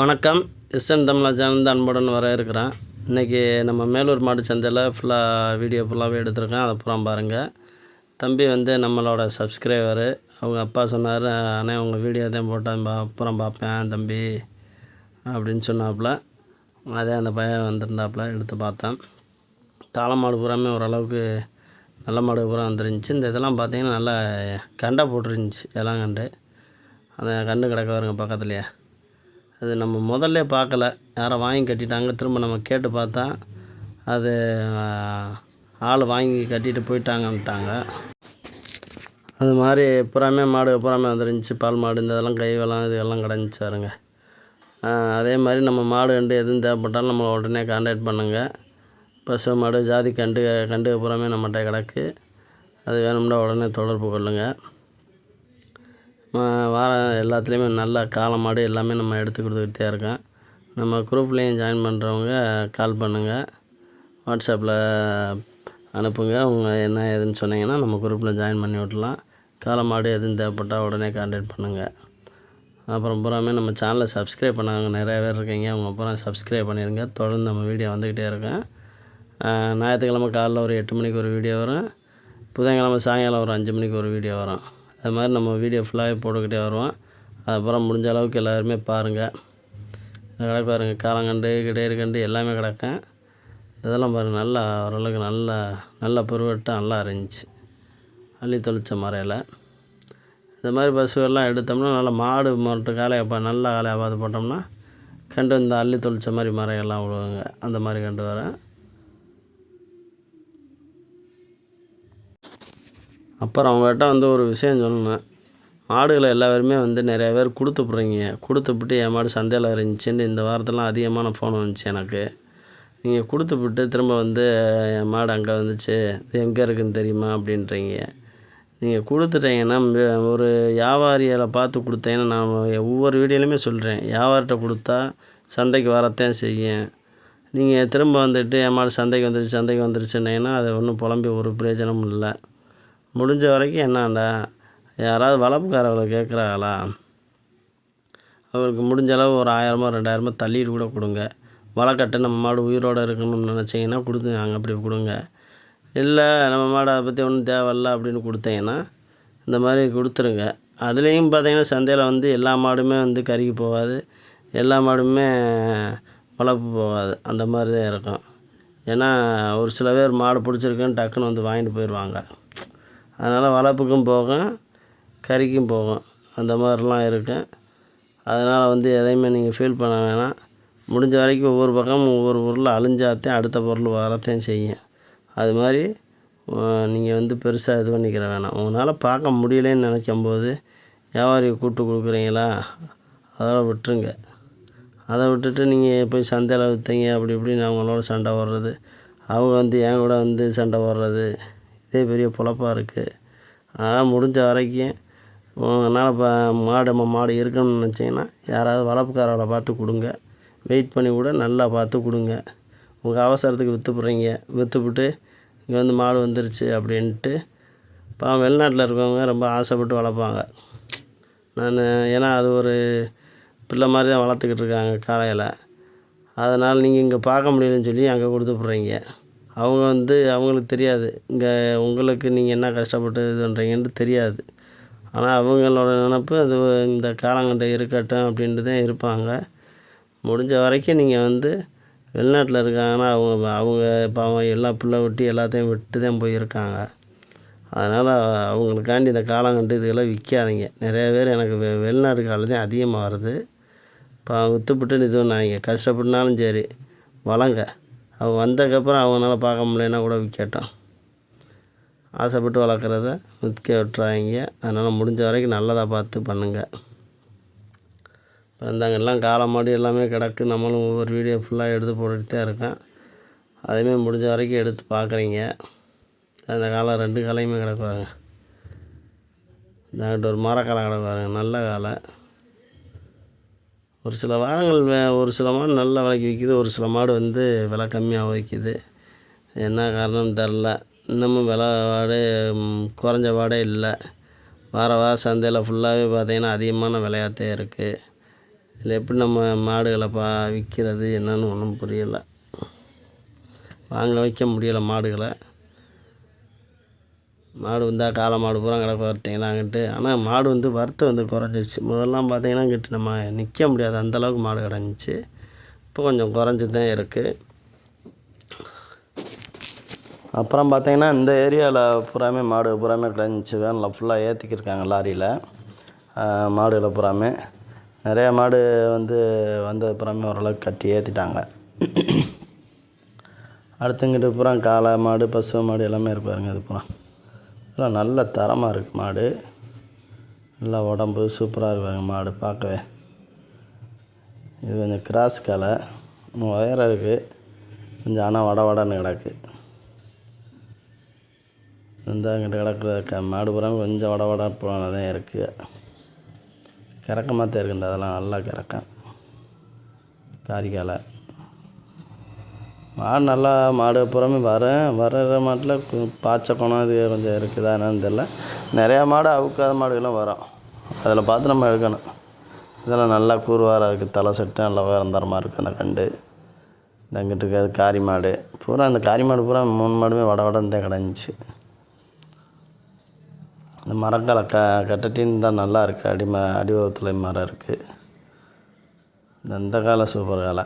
வணக்கம். எஸ்என் தமிழா சேனல் அன்புடன் வர இருக்கிறேன். இன்றைக்கி நம்ம மேலூர் மாடு சந்தையில் ஃபுல்லாக வீடியோ ஃபுல்லாகவே எடுத்திருக்கேன். அதை பூரா பாருங்கள் தம்பி வந்து நம்மளோட சப்ஸ்கிரைபரு அவங்க அப்பா சொன்னார் அண்ணே உங்கள் வீடியோ தான் போட்டேன் பா அப்புறம் பார்ப்பேன் தம்பி. அப்படின்னு சொன்னாப்புல. அதே அந்த பையன் வந்திருந்தாப்புல எடுத்து பார்த்தேன். காளை மாடு பூராமே ஓரளவுக்கு நல்ல மாடு பூரா வந்துருந்துச்சு. இந்த இதெல்லாம் பார்த்தீங்கன்னா நல்லா கண்டை போட்டுருந்துச்சு எல்லாம் கண்டு அந்த கண்டு கிடக்க வருங்க பக்கத்துலேயே. அது நம்ம முதல்ல பார்க்கல. யாரோ வாங்கி கட்டிட்டாங்க. திரும்ப நம்ம கேட்டு பார்த்தா அது ஆள் வாங்கி கட்டிட்டு போயிட்டாங்கன்ட்டாங்க. அது மாதிரி புறாமே மாடு புறாமே வந்துருந்துச்சு. பால் மாடு இந்த இதெல்லாம் கை இதெல்லாம் இது கிடந்துச்சு பாருங்க. அதே மாதிரி நம்ம மாடு கண்டு எதுவும் தேவைப்பட்டாலும் நம்ம உடனே காண்டாக்ட் பண்ணுங்கள் பசு மாடு ஜாதி கண்டு கண்டு புறாமே நம்மகிட்ட கிடக்கு. அது வேணும்னா உடனே தொடர்பு கொள்ளுங்கள் வாரம் எல்லாத்துலேயுமே நல்ல காளை மாடு எல்லாமே நம்ம எடுத்து கொடுத்துக்கிட்டு தான் இருக்கோம். நம்ம குரூப்லேயும் ஜாயின் பண்ணுறவங்க கால் பண்ணுங்கள் வாட்ஸ்அப்பில் அனுப்புங்க. உங்கள் என்ன ஏதுன்னு சொன்னீங்கன்னா நம்ம குரூப்பில் ஜாயின் பண்ணி விட்லாம் காளை மாடு எதுவும் தேவைப்பட்டால் உடனே கான்டாக்ட் பண்ணுங்கள் அப்புறம் பூராமே நம்ம சேனலை சப்ஸ்கிரைப் பண்ணாங்க நிறைய பேர் இருக்கீங்க. அவங்க பூரா சப்ஸ்கிரைப் பண்ணிடுங்க தொடர்ந்து நம்ம வீடியோ வந்துக்கிட்டே இருக்கேன் ஞாயிற்றுக்கிழமை காலைல ஒரு எட்டு மணிக்கு ஒரு வீடியோ வரும். புதன்கிழமை சாயங்காலம் ஒரு அஞ்சு மணிக்கு ஒரு வீடியோ வரும். அது மாதிரி நம்ம வீடியோ ஃபுல்லாகவே போட்டுக்கிட்டே வருவோம். அதுக்கப்புறம் முடிஞ்ச அளவுக்கு எல்லாருமே பாருங்கள் கிடக்கு பாருங்கள் காலங்கண்டு கிடையாது கண்டு எல்லாமே கிடக்கும் இதெல்லாம் பாருங்கள் நல்லா ஓரளவுக்கு நல்லா நல்ல பருவட்டாக நல்லா இருந்துச்சு. அள்ளி தொளிச்ச மறையில். இந்த மாதிரி பசுவெல்லாம் எடுத்தோம்னா நல்லா மாடு மட்டும் காலையை பா நல்லா காலையை பார்த்து போட்டோம்னா கண்டு இந்த அள்ளி தொளிச்ச மாதிரி மறையெல்லாம் விடுவாங்க. அந்த மாதிரி கண்டு வரேன். அப்புறம் அவங்ககிட்ட வந்து ஒரு விஷயம் சொன்னேன். மாடுகளை எல்லாருமே வந்து நிறையா பேர் கொடுத்துப்புட்றீங்க கொடுத்துப்புட்டு என் மாடு சந்தையில் இருந்துச்சுன்னு இந்த வாரத்தெல்லாம் அதிகமான ஃபோன் வந்துச்சு எனக்கு. நீங்கள் கொடுத்துப்புட்டு திரும்ப வந்து என் மாடு அங்கே வந்துச்சு. இது எங்கே இருக்குதுன்னு தெரியுமா அப்படின்றீங்க. நீங்கள் கொடுத்துட்டீங்கன்னா ஒரு வியாபாரிகளை பார்த்து கொடுத்தீங்கன்னா நான் ஒவ்வொரு வீடியோலையுமே சொல்கிறேன் வியாபாரிட்ட கொடுத்தா சந்தைக்கு வரத்தான் செய்யும். நீங்கள் திரும்ப வந்துட்டு என் மாடு சந்தைக்கு வந்துருச்சு சந்தைக்கு வந்துருச்சுன்னீங்கன்னா அது ஒன்றும் புலம்பி ஒரு பிரயோஜனமும் இல்லை. முடிஞ்ச வரைக்கும் என்னாண்டா யாராவது வளர்ப்புக்காரவங்களை கேட்குறாங்களா அவங்களுக்கு முடிஞ்ச அளவு ஒரு ஆயிரமோ ரெண்டாயிரமோ தள்ளிட்டு கூட கொடுங்க. வளக்கட்டை நம்ம மாடு உயிரோடு இருக்கணும்னு நினச்சிங்கன்னா கொடுத்து நாங்கள் அப்படி கொடுங்க. இல்லை நம்ம மாடு அதை பற்றி ஒன்றும் தேவையில்ல அப்படின்னு கொடுத்தீங்கன்னா இந்த மாதிரி கொடுத்துருங்க. அதுலேயும் பார்த்தீங்கன்னா சந்தையில் வந்து எல்லா மாடுமே வந்து கருகி போகாது. எல்லா மாடுமே வளர்ப்பு போகாது. அந்த மாதிரி தான் இருக்கும். ஏன்னா ஒரு சில பேர் மாடு பிடிச்சிருக்குன்னு டக்குன்னு வந்து வாங்கிட்டு போயிடுவாங்க. அதனால் வளர்ப்புக்கும் போகும் கறிக்கும் போகும். அந்த மாதிரிலாம் இருக்கும் அதனால் வந்து எதையுமே நீங்கள் ஃபீல் பண்ண வேணாம். முடிஞ்ச வரைக்கும் ஒவ்வொரு பக்கமும் ஒவ்வொரு பொருள் அழிஞ்சாத்தான் அடுத்த பொருள் வரத்தையும் செய்யும். அது மாதிரி நீங்கள் வந்து பெருசாக இது பண்ணிக்கிற வேணாம். உங்களால் பார்க்க முடியலன்னு நினைக்கும்போது வியாபாரி கூப்பிட்டு கொடுக்குறீங்களா? அதெல்லாம் விட்டுருங்க. அதை விட்டுட்டு நீங்கள் போய் சந்தையில் விற்றீங்க அப்படி இப்படின்னு அவங்களோட சண்டை வர்றது அவங்க வந்து என் கூட வந்து சண்டை வர்றது இதே பெரிய பொழப்பாக இருக்குது அதனால் முடிஞ்ச வரைக்கும் உங்களால் இப்போ மாடு நம்ம மாடு இருக்கணும்னு நினச்சிங்கன்னா யாராவது வளர்ப்புக்காரரை பார்த்து கொடுங்க. வெயிட் பண்ணி கூட நல்லா பார்த்து கொடுங்க. உங்கள் அவசரத்துக்கு விற்றுப்புட்றீங்க விற்றுப்புட்டு இங்கே வந்து மாடு வந்துருச்சு அப்படின்ட்டு இப்போ வெளிநாட்டில் இருக்கவங்க ரொம்ப ஆசைப்பட்டு வளர்ப்பாங்க. நான் ஏன்னா அது ஒரு பிள்ளை மாதிரி தான் வளர்த்துக்கிட்டு இருக்காங்க காலையில் அதனால் நீங்கள் இங்கே பார்க்க முடியலன்னு சொல்லி அங்கே கொடுத்துப்புட்றீங்க. அவங்க வந்து அவங்களுக்கு தெரியாது. இங்கே உங்களுக்கு நீங்கள் என்ன கஷ்டப்பட்டு இது பண்ணுறீங்கன்ட்டு தெரியாது. ஆனால் அவங்களோட நினப்பு அது இந்த காலங்கண்டை இருக்கட்டும் அப்படின்ட்டு தான் இருப்பாங்க. முடிஞ்ச வரைக்கும் நீங்கள் வந்து வெளிநாட்டில் இருக்காங்கன்னா அவங்க அவங்க பாவம் எல்லா பிள்ளை விட்டு எல்லாத்தையும் விட்டு தான் போயிருக்காங்க. அதனால் அவங்களுக்காண்டி இந்த காலங்கண்டு இதுக்கெல்லாம் விற்காதீங்க நிறைய பேர் எனக்கு வெ வெளிநாட்டு காலம் தான் அதிகமாக வருது. இப்போ விற்றுப்புட்டு இது பண்ணாங்க கஷ்டப்பட்டுனாலும் சரி. வளங்க. அவங்க வந்ததுக்கப்புறம் அவங்களால பார்க்க முடியலன்னா கூட விற்கட்டும் ஆசைப்பட்டு வளர்க்குறத விற்க விட்டுறாங்க அதனால் முடிஞ்ச வரைக்கும் நல்லதாக பார்த்து பண்ணுங்கள் இப்போ எல்லாம் காலை மாடி எல்லாமே கிடக்கு. நம்மளும் ஒவ்வொரு வீடியோ ஃபுல்லாக எடுத்து போட்டுட்டு தான் இருக்கேன் அதேமாரி முடிஞ்ச வரைக்கும் எடுத்து பார்க்குறீங்க. அந்த காலம் ரெண்டு காலையுமே கிடக்குவாங்க இந்த ஒரு மரக்காலை கிடக்குவாங்க நல்ல காலை. ஒரு சில வாரங்கள் ஒரு சில மாடு நல்ல விலைக்கு விற்கிது ஒரு சில மாடு வந்து விலை கம்மியாக விற்கிது என்ன காரணம்னு தெரில. இன்னமும் விலை வாடே குறைஞ்ச வாடே இல்லை. வார வாரம் சந்தையில் ஃபுல்லாகவே பார்த்திங்கன்னா அதிகமான விலையாத்தே இருக்குது இதில் எப்படி நம்ம மாடுகளை பா விற்கிறது என்னன்னு ஒன்றும் புரியலை. வாங்க வைக்க முடியலை மாடுகளை. மாடு வந்தால் காளை மாடு பூரா கிடக்கு வறுத்தீங்கன்னா ஆனால் மாடு வந்து வரத்து வந்து குறைஞ்சிருச்சு. முதல்லாம் பார்த்தீங்கன்னா இங்கிட்டு நம்ம நிற்க முடியாது. அந்தளவுக்கு மாடு கிடந்துச்சு. இப்போ கொஞ்சம் குறைஞ்சி தான் இருக்குது அப்புறம் பார்த்தீங்கன்னா இந்த ஏரியாவில் பூராமே மாடு பூராமே கிடந்துச்சு. வேனில் ஃபுல்லாக ஏற்றிக்கிருக்காங்க லாரியில். மாடுகளை பூராமே. நிறையா மாடு வந்து வந்தது பூராமே ஓரளவுக்கு கட்டி ஏற்றிட்டாங்க அடுத்துங்கிட்டு பூரா காளை மாடு பசு மாடு எல்லாமே இருப்பாருங்க இது பூரா. எல்லாம் நல்ல தரமாக இருக்குது மாடு. நல்லா உடம்பு சூப்பராக இருக்குங்க மாடு பார்க்கவே. இது கொஞ்சம் கிராஸ் கலை. உயரம் இருக்குது கொஞ்சம் ஆனால் வட வடன்னு கிடக்கு. இந்த அங்கிட்ட கிடக்குற க மாடு பூரா கொஞ்சம் வட வட தான் இருக்குது கிறக்கமாக தான் இருக்குது இந்த அதெல்லாம் நல்லா கிறக்கம். காரிக்காலை மாடு நல்லா மாடு புறமே வரேன். வர்ற மாட்டில் பாய்ச்ச குணம் இது கொஞ்சம் இருக்குதா என்னன்னு தெரில நிறையா மாடு அவுக்காத மாடுகள்லாம் வரும். அதில் பார்த்து நம்ம எடுக்கணும். இதெல்லாம் நல்லா கூறுவாராக இருக்குது தலை செட்டு நல்லா உயர்ந்தரமாக இருக்குது அந்த கண்டு. இந்த இருக்காது காரி மாடு. பூரா அந்த காரி மாடு பூரா மூணு மாடுமே வட வடன்னு தான் கிடந்துச்சு. இந்த மரக்கால க கட்டட்டின்னு தான் நல்லா இருக்குது அடிம ம மரம் இருக்குது இந்த காலம் சூப்பர் காலை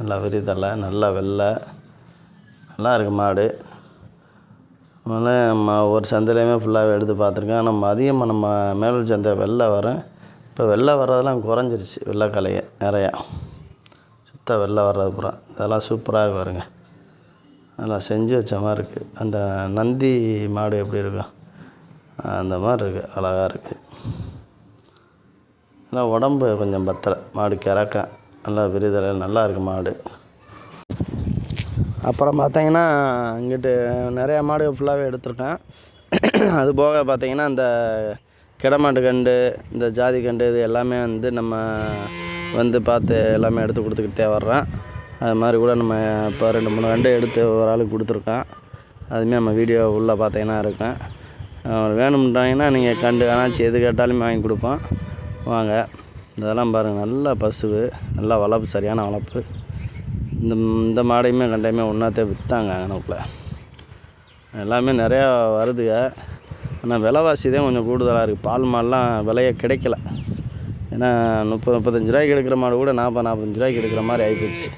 நல்லா விரிதலை நல்லா வெள்ளை. நல்லா இருக்குது மாடு. அதனால் நம்ம ஒரு சந்தையிலையுமே ஃபுல்லாகவே எடுத்து பார்த்துருக்கேன். ஆனால் அதிகமாக நம்ம மேலூர் சந்தை வெள்ளை வரும். இப்போ வெள்ளை வர்றதெல்லாம் குறைஞ்சிருச்சு வெள்ளைக்காலையை நிறையா. சுத்த வெள்ளை வர்றது பூரா. இதெல்லாம் சூப்பராக இருக்கு பாருங்க. நல்லா செஞ்சு வச்ச மாதிரி இருக்குது அந்த நந்தி மாடு எப்படி இருக்கும்? அந்த மாதிரி இருக்குது அழகாக இருக்குது நல்லா உடம்பு கொஞ்சம் பத்தலை மாடு கிறக்கம் நல்லா விரிதலை நல்லா இருக்குது மாடு. அப்புறம் பார்த்தீங்கன்னா இங்கிட்டு நிறையா மாடு ஃபுல்லாகவே எடுத்திருக்கேன். அது போக பார்த்தீங்கன்னா இந்த கிடமாட்டு கண்டு இந்த ஜாதி கண்டு இது எல்லாமே வந்து நம்ம வந்து பார்த்து எல்லாமே எடுத்து கொடுத்துக்கிட்டே வர்றேன். அது மாதிரி கூட நம்ம இப்போ ரெண்டு மூணு கண்டு எடுத்து ஒரு ஆளுக்கு கொடுத்துருக்கோம் அதுவுமே நம்ம வீடியோ உள்ளே பார்த்தீங்கன்னா இருக்கேன். வேணும்ன்றாங்கன்னா நீங்கள் கண்டு வேணாச்சு எது கேட்டாலுமே வாங்கி கொடுப்போம். வாங்க. இதெல்லாம் பாருங்கள் நல்ல பசுவு நல்லா வளர்ப்பு சரியான வளர்ப்பு இந்த இந்த மாடையுமே கண்டையுமே ஒன்றாத்தே விற்றாங்க அங்கனக்குள்ள எல்லாமே நிறையா வருதுங்க ஆனால் விலைவாசி தான் கொஞ்சம் கூடுதலாக இருக்குது பால் மாடெலாம் விலையே கிடைக்கல. ஏன்னா முப்பது முப்பத்தஞ்சு ரூபாய்க்கு எடுக்கிற மாடு கூட நாற்பது நாற்பத்தஞ்சு ரூபாய்க்கு எடுக்கிற மாதிரி ஆகிப்போச்சு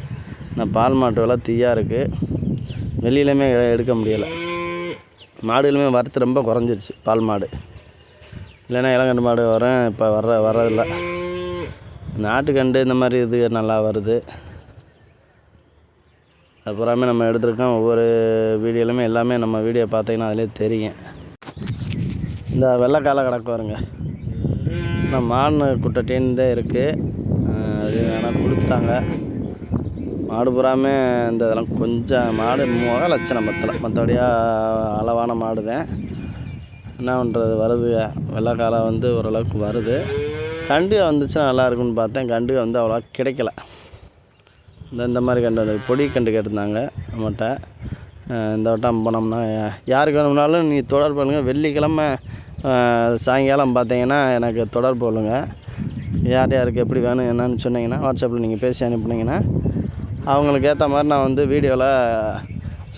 ஆனால் பால் மாட்டு விலை தீயாக இருக்குது வெளியிலையுமே எடுக்க முடியலை. மாடுகளுமே வரத்து ரொம்ப குறைஞ்சிருச்சு பால் மாடு. இல்லைன்னா இளங்கண்டு மாடு வரேன் இப்போ வர்ற வர்றதில்ல. நாட்டுக்கண்டு இந்த மாதிரி இது நல்லா வருது. அப்புறமே நம்ம எடுத்துருக்கோம் ஒவ்வொரு வீடியோலையுமே எல்லாமே நம்ம வீடியோ பார்த்தீங்கன்னா அதிலே தெரியும். இந்த வெள்ளைக்கால கணக்கு வருங்க ஆனால் மாடு குட்டட்டின்னு தான் இருக்குது அது ஆனால் கொடுத்துட்டாங்க மாடு பூராமே இந்த இதெல்லாம் கொஞ்சம் மாடு முக லட்சணம் பத்தலை. மற்றபடியாக அளவான மாடு தான் என்ன பண்ணுறது வருது வெள்ளைக்காலம் வந்து ஓரளவுக்கு வருது. கண்டு வந்துச்சுன்னா நல்லா இருக்கும்னு பார்த்தேன். கண்டு வந்து அவ்வளோ கிடைக்கல. இந்த இந்த மாதிரி கண்டு வந்து பொடி கண்டு கேட்டிருந்தாங்க நம்மகிட்ட. இந்த வட்டம் போனோம்னா யாருக்கு வேணும்னாலும் நீ தொடர்பு பண்ணுங்கள் வெள்ளிக்கிழமை சாயங்காலம் பார்த்தீங்கன்னா எனக்கு தொடர்பு கொள்ளுங்க. யார் யாருக்கு எப்படி வேணும் என்னன்னு சொன்னீங்கன்னா வாட்ஸ்அப்பில் நீங்கள் பேசி அனுப்புனீங்கன்னா அவங்களுக்கு ஏற்ற மாதிரி நான் வந்து வீடியோவில்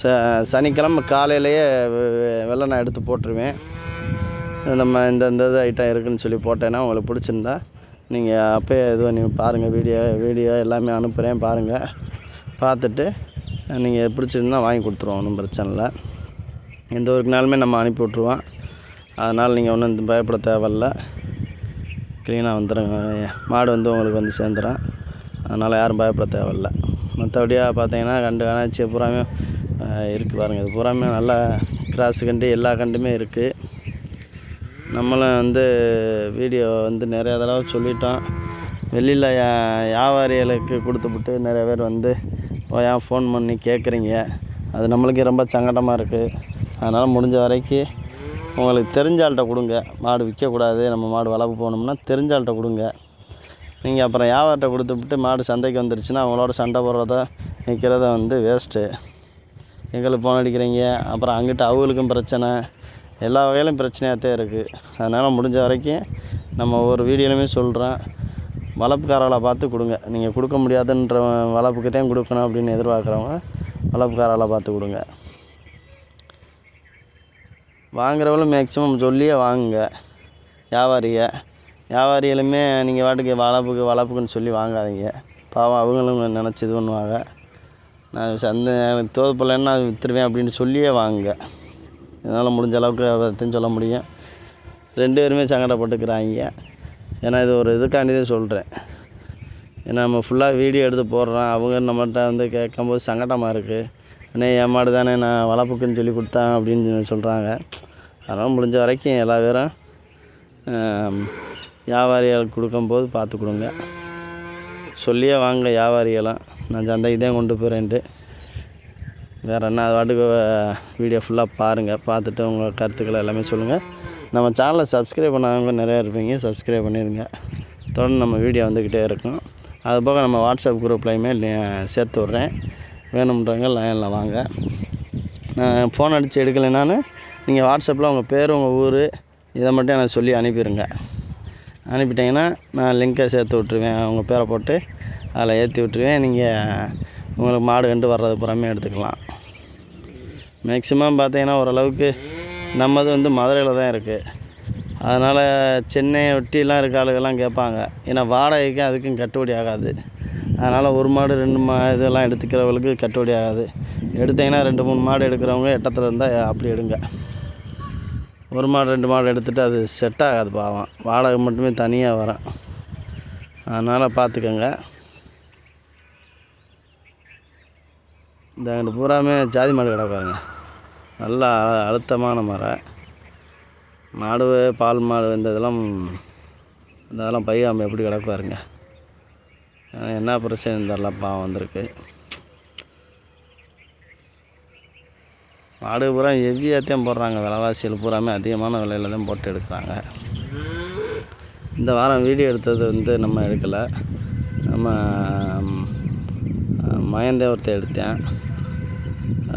ச சனிக்கிழமை காலையிலேயே வெள்ளை நான் எடுத்து போட்டுருவேன். நம்ம இந்த இந்த இது ஐட்டம் இருக்குன்னு சொல்லி போட்டேன்னா உங்களுக்கு பிடிச்சிருந்தா நீங்கள் அப்போயே இது பண்ணி பாருங்கள் வீடியோ வீடியோ எல்லாமே அனுப்புகிறேன் பாருங்கள் பார்த்துட்டு நீங்கள் பிடிச்சிருந்தா வாங்கி கொடுத்துருவோம் ஒன்றும் பிரச்சனை இல்லை. எந்த ஒருக்குனாலுமே நம்ம அனுப்பி விட்ருவோம் அதனால் நீங்கள் ஒன்றும் பயப்பட தேவையில்ல. க்ளீனாக வந்துடுங்க மாடு வந்து உங்களுக்கு வந்து சேர்ந்துடும் அதனால் யாரும் பயப்பட தேவையில்ல. மற்றபடியாக பார்த்தீங்கன்னா கண்டு காணாச்சி பூராமே இருக்குது பாருங்கள் இது பூராமே நல்லா கிராஸு கண்டு எல்லா கண்டுமே இருக்குது நம்மளும் வந்து வீடியோ வந்து நிறையா தடவை சொல்லிட்டோம். வெளியில் வியாபாரிகளுக்கு கொடுத்துப்புட்டு நிறைய பேர் வந்து ஏன் ஃபோன் பண்ணி கேட்குறீங்க அது நம்மளுக்கு ரொம்ப சங்கடமாக இருக்குது அதனால் முடிஞ்ச வரைக்கும் உங்களுக்கு தெரிஞ்ச ஆள்கிட்ட கொடுங்க. மாடு விற்கக்கூடாது. நம்ம மாடு வளர்ப்பு போகணும்னா தெரிஞ்ச ஆள்கிட்ட கொடுங்க. நீங்கள் அப்புறம் வியாபாரத்தை கொடுத்துப்புட்டு மாடு சந்தைக்கு வந்துருச்சுன்னா அவங்களோட சண்டை போடுறத நிற்கிறத வந்து வேஸ்ட்டு எங்களுக்கு ஃபோன் அடிக்கிறீங்க. அப்புறம் அங்கிட்ட அவங்களுக்கும் பிரச்சனை. எல்லா வகையிலும் பிரச்சனையாக தான் இருக்குது அதனால் முடிஞ்ச வரைக்கும் நம்ம ஒவ்வொரு வீடியோலையுமே சொல்கிறேன் வளர்ப்பு பார்த்து கொடுங்க. நீங்கள் கொடுக்க முடியாதுன்ற வளர்ப்புக்கு தான் கொடுக்கணும் அப்படின்னு எதிர்பார்க்குறவங்க வளர்ப்பு பார்த்து கொடுங்க. வாங்குறவங்களும் மேக்ஸிமம் சொல்லியே வாங்குங்க. வியாபாரிக. வியாபாரிகளுமே நீங்கள் வாட்டுக்கு வளர்ப்புக்கு வளர்ப்புக்குன்னு சொல்லி வாங்காதீங்க. பாவம் அவங்களும் நினச்சி இது பண்ணுவாங்க நான் சந்த எனக்கு தோதுப்படலைன்னா நான் விற்றுருவேன் அப்படின்னு சொல்லியே வாங்குங்க. என்னால் முடிஞ்ச அளவுக்கு அதைத்தான் சொல்ல முடியும். ரெண்டு பேருமே சங்கடப்பட்டுக்கிறாங்க. ஏன்னா இது ஒரு இதுக்காண்டி தான் சொல்கிறேன் ஏன்னா நம்ம ஃபுல்லாக வீடியோ எடுத்து போடுறோம். அவங்க நம்மகிட்ட வந்து கேட்கும்போது சங்கடமாக இருக்குது அண்ணே ஏமாடு தானே நான் வளர்ப்புக்குன்னு சொல்லி கொடுத்தேன் அப்படின்னு சொல்கிறாங்க அதனால் முடிஞ்ச வரைக்கும் எல்லா பேரும் வியாபாரிகளுக்கு கொடுக்கும்போது பார்த்து கொடுங்க. சொல்லியே வாங்க வியாபாரிகளாம் நான் சந்தைக்கு தான் கொண்டு போகிறேன்ட்டு வேறு என்ன அது பாட்டுக்கு வீடியோ ஃபுல்லாக பாருங்கள் பார்த்துட்டு உங்கள் கருத்துக்களை எல்லாமே சொல்லுங்கள் நம்ம சேனலை சப்ஸ்கிரைப் பண்ணாதவங்க நிறையா இருப்பீங்க. சப்ஸ்கிரைப் பண்ணிடுங்க தொடர்ந்து நம்ம வீடியோ வந்துக்கிட்டே இருக்கும். அது போக நம்ம வாட்ஸ்அப் குரூப்லையுமே சேர்த்து விட்றேன். வேணும்ன்றவங்க லைனில் வாங்க. நான் ஃபோன் அடித்து எடுக்கலைனாலும் நீங்கள் வாட்ஸ்அப்பில் உங்கள் பேர் உங்கள் ஊர் இதை மட்டும் எனக்கு சொல்லி அனுப்பிடுங்க அனுப்பிட்டீங்கன்னா நான் லிங்கை சேர்த்து விட்ருவேன் உங்கள் பேரை போட்டு அதில் ஏற்றி விட்ருவேன் நீங்கள் உங்களுக்கு மாடு கண்டு வர்றது புறமே எடுத்துக்கலாம். மேக்ஸிமம் பார்த்தீங்கன்னா ஓரளவுக்கு நம்மது வந்து மதுரையில் தான் இருக்குது அதனால் சென்னை ஒட்டிலாம் இருக்க ஆளுகள்லாம் கேட்பாங்க. ஏன்னா வாடகைக்கு அதுக்கும் கட்டுப்படி ஆகாது. அதனால் ஒரு மாடு ரெண்டு மா இதெல்லாம் எடுத்துக்கிறவங்களுக்கு கட்டுப்படி ஆகாது. எடுத்தீங்கன்னா ரெண்டு மூணு மாடு எடுக்கிறவங்க எட்டத்தில் இருந்தால் அப்படி எடுங்க. ஒரு மாடு ரெண்டு மாடு எடுத்துகிட்டு அது செட் ஆகாது பாவம். வாடகை மட்டுமே தனியாக வரும். அதனால் பார்த்துக்கோங்க. இந்த அங்கே பூராமே ஜாதி மாடு கிடப்பாருங்க நல்லா அழுத்தமான மரம் மாடு பால் மாடு இந்த இதெல்லாம் இந்த இதெல்லாம் பையாமல் எப்படி கிடப்பாருங்க என்ன பிரச்சனை தெரில பாவம் வந்திருக்கு. மாடு பூரா ஹெவியாகத்தான் போடுறாங்க விலைவாசிகள் பூராமே அதிகமான விலையில் தான் போட்டு எடுக்கிறாங்க. இந்த வாரம் வீடியோ எடுத்தது வந்து நம்ம எடுக்கலை. நம்ம மயந்தே ஒருத்த எடுத்தேன்.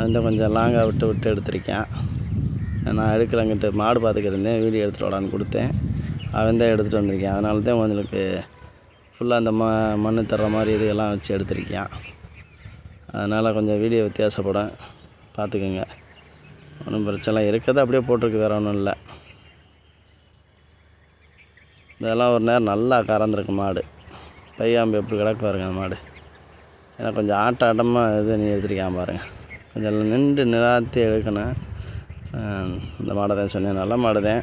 அந்த கொஞ்சம் லாங்காக விட்டு விட்டு எடுத்திருக்கேன். நான் எடுக்கலங்கிட்டு மாடு பார்த்துக்கிட்டு இருந்தேன். வீடியோ எடுத்துகிட்டு வரான்னு கொடுத்தேன். அவன் தான் எடுத்துகிட்டு வந்திருக்கேன். அதனால தான் உங்களுக்கு ஃபுல்லாக அந்த ம மண் தர்ற மாதிரி இதுகெல்லாம் வச்சு எடுத்திருக்கேன். அதனால் கொஞ்சம் வீடியோ வித்தியாசப்படும். பார்த்துக்குங்க. ஒன்றும் பிரச்சனை இருக்கிறத இருக்கிறது அப்படியே போட்டிருக்கு. வேறு ஒன்றும் இல்லை. இதெல்லாம் ஒரு நேரம் நல்லா கறந்துருக்கு மாடு. பையாம்பு எப்படி கிடக்கு பாருங்க அந்த மாடு. ஏன்னா கொஞ்சம் ஆட்ட ஆட்டமாக இது நீ எடுத்துருக்கான் பாருங்கள் கொஞ்சம் நின்று நிராத்தி எடுக்கணும். இந்த மாடை தான் சொன்னேன். நல்ல மாடு தான்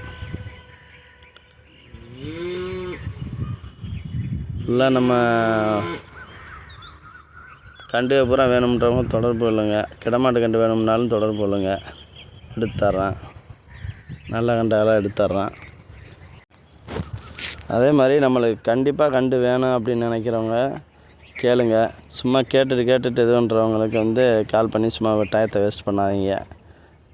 ஃபுல்லாக நம்ம கண்டு பூரா வேணும்ன்றவங்க தொடர்பு கொள்ளுங்க கிடமாட்டு கண்டு வேணும்னாலும் தொடர்பு கொள்ளுங்க எடுத்து நல்ல கண்டாலாம் எடுத்து அதே மாதிரி நம்மளுக்கு கண்டிப்பாக கண்டு வேணும் அப்படின்னு நினைக்கிறவங்க கேளுங்க. சும்மா கேட்டுட்டு கேட்டுட்டு இதுன்றவங்களுக்கு வந்து கால் பண்ணி சும்மா டயத்தை வேஸ்ட் பண்ணாதீங்க.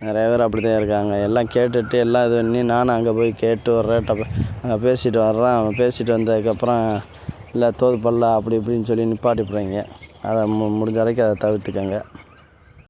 நிறைய பேர் அப்படி தான் இருக்காங்க. எல்லாம் கேட்டுட்டு எல்லாம் இது பண்ணி நானும் அங்கே போய் கேட்டு வர்றேன் டப்ப அங்கே பேசிட்டு வர்றேன். அவன் பேசிட்டு வந்ததுக்கப்புறம் இல்லை தோது பல்ல அப்படி இப்படின்னு சொல்லி நிப்பாட்டி போகிறீங்க அதை மு முடிஞ்ச வரைக்கும் அதை தவிர்த்துக்கங்க.